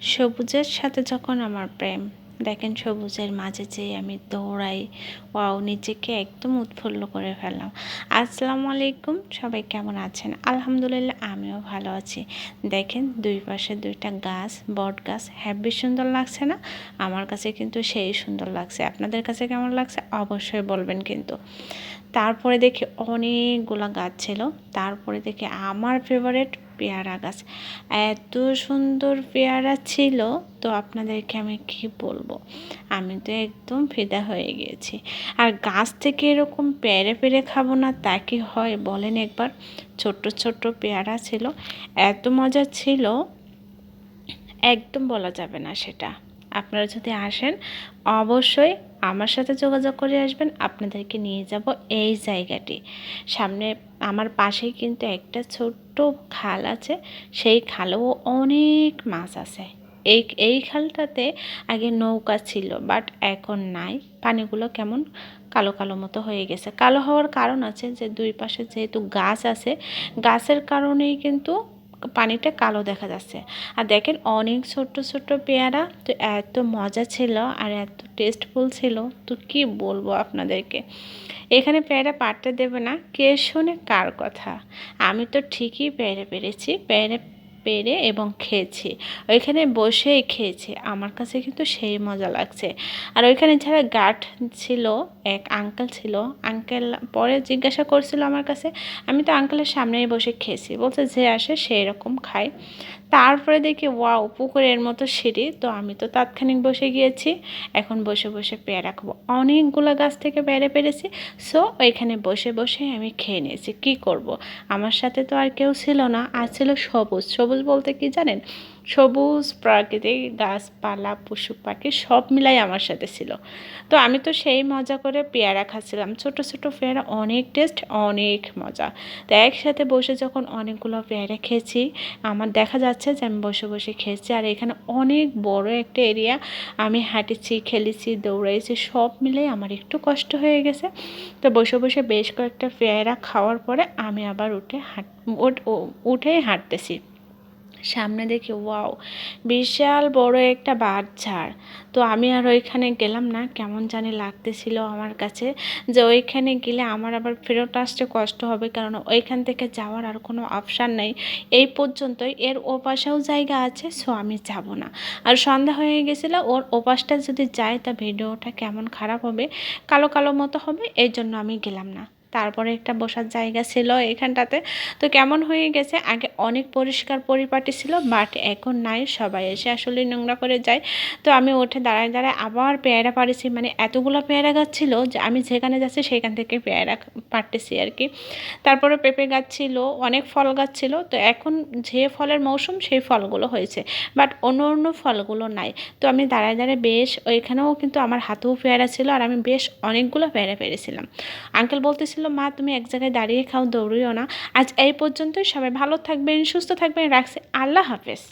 সবুজের সাথে যখন আমার প্রেম, দেখেন সবুজের মাঝে যেয়ে আমি দৌড়াই, ওয়াও, নিজেকে একদম উৎফুল্ল করে ফেললাম। আসসালামু আলাইকুম, সবাই কেমন আছেন? আলহামদুলিল্লাহ, আমিও ভালো আছি। দেখেন দুই পাশে দুইটা গাছ, বট গাছ হ্যাপি সুন্দর লাগছে না? আমার কাছে কিন্তু সেই সুন্দর লাগছে। আপনাদের কাছে কেমন লাগছে? অবশ্যই বলবেন কিন্তু। তারপরে দেখি অনেকগুলো গাছ ছিল। তারপরে দেখি আমার ফেভারেট পেয়ারা গাছ এত সুন্দর পেয়ারা ছিল, তো আপনাদেরকে আমি কি বলব? আমি তো একদম ফিদা হয়ে গিয়েছি আর গাছ থেকে এরকম পেরে পেরে খাব না, তা কি হয় বলেন একবার? ছোট্ট ছোট্ট পেয়ারা ছিল, এত মজা ছিল, একদম বলা যাবে না সেটা। আপনারা যদি আসেন, অবশ্যই আমার সাথে যোগাযোগ করে আসবেন, আপনাদেরকে নিয়ে যাব এই জায়গাটি। সামনে আমার পাশেই কিন্তু একটা ছোট্ট খাল আছে, সেই খালেও অনেক মাছ আছে। এই এই খালটাতে আগে নৌকা ছিল, বাট এখন নাই। পানিগুলো কেমন কালো কালো মতো হয়ে গেছে। কালো হওয়ার কারণ আছে যে দুই পাশে যেহেতু গাছ আছে, গাছের কারণেই কিন্তু পানিটা কালো দেখা যাচ্ছে। আর দেখেন অনেক ছোট্ট ছোট্ট পেয়ারা, তো এত মজা ছিল আর এত টেস্টফুল ছিল, তো কি বলব আপনাদেরকে? এখানে পেয়ারা পাড়তে দেবে না, কে শুনে কার কথা? আমি তো ঠিকই পেয়ারা পেরেছি, পেয়ারে পেরে এবং খেয়েছি। ওইখানে বসেই খেয়েছি। আমার কাছে কিন্তু সেই মজা লাগছে। আর ওইখানে যারা গার্ড ছিল, এক আঙ্কেল ছিল আঙ্কেল পরে জিজ্ঞাসা করছিল আমার কাছে, আমি তো আঙ্কেলের সামনেই বসে খেয়েছি। বলছে, যে আসে সেই রকম খায়। তারপরে দেখি, ওয়াও, পুকুরের মতো সিঁড়ি। তো আমি তো তাৎক্ষণিক বসে গিয়েছি। এখন বসে বসে পেয়ারা খাব। অনেকগুলো গাছ থেকে পেয়ারা পেরেছি। সো, ওইখানে বসে বসে আমি খেয়ে নিয়েছি। কী করব। আমার সাথে তো আর কেউ ছিল না। আর ছিল সবুজ। সবুজ বলতে কি জানেন? সবুজ প্রাকৃতিক গাছপালা, পশু পাখি সব মিলাই আমার সাথে ছিল। তো আমি তো সেই মজা করে পেয়ারা খাচ্ছিলাম। ছোট ছোট পেয়ারা অনেক টেস্ট অনেক মজা। তো একসাথে বসে যখন অনেকগুলো পেয়ারা খেয়েছি, আমার দেখা যাচ্ছে যে আমি বসে বসে খেয়েছি। আর এখানে অনেক বড় একটা এরিয়া আমি হাঁটেছি, খেলেছি, দৌড়াইছি, সব মিলে আমার একটু কষ্ট হয়ে গেছে। তো বসে বসে বেশ কয়েকটা পেয়ারা খাওয়ার পরে আমি আবার উঠে হাঁট উঠেই হাঁটতেছি। সামনে দেখি, ওয়াও, বিশাল বড় একটা ঝাড় তো আমি আর ওইখানে গেলাম না, কেমন জানি লাগতেছিল আমার কাছে যে ওইখানে গেলে আমার আবার ফেরত আসতে কষ্ট হবে, কারণ ওইখান থেকে যাওয়ার আর কোনো অপশান নেই। এই পর্যন্তই, এর ওপাশেও জায়গা আছে, সো আমি যাব না। আর সন্ধ্যা হয়ে গেছিল, ওর ওপাশটা যদি যায়, তা ভিডিওটা কেমন খারাপ হবে, কালো কালো মতো হবে এই জন্য আমি গেলাম না। তারপরে একটা বসার জায়গা ছিল এখানটাতে। তো কেমন হয়ে গেছে? আগে অনেক পরিষ্কার পরিপাটি ছিল, বাট এখন নাই, সবাই এসে আসলে নোংরা করে যায়। তো আমি উঠে দাঁড়ায় দাঁড়ায় আবার পেয়ারা পাড়েছি মানে এতগুলো পেয়ারা গাছ ছিল যে আমি যেখানে যাচ্ছি সেখান থেকে পেয়ারা পাড়তেছি আর কি। তারপরে পেঁপে গাছ ছিল, অনেক ফল গাছ ছিল, তো এখন যে ফলের মৌসুম সেই ফলগুলো হয়েছে, বাট অন্য অন্য ফলগুলো নাই। তো আমি দাঁড়ায় দাঁড়ায় বেশ, ওইখানেও কিন্তু আমার হাতেও পেয়ারা ছিল আর আমি বেশ অনেকগুলো পেয়ারা পেরেছিলাম আঙ্কেল বলতেছিল বলছিল, মা, তুমি এক জায়গায় দাঁড়িয়ে খাও, দৌড়িও না। আজ এই পর্যন্তই। সবাই ভালো থাকবেন, সুস্থ থাকবেন, রাখছি। আল্লাহ হাফেজ।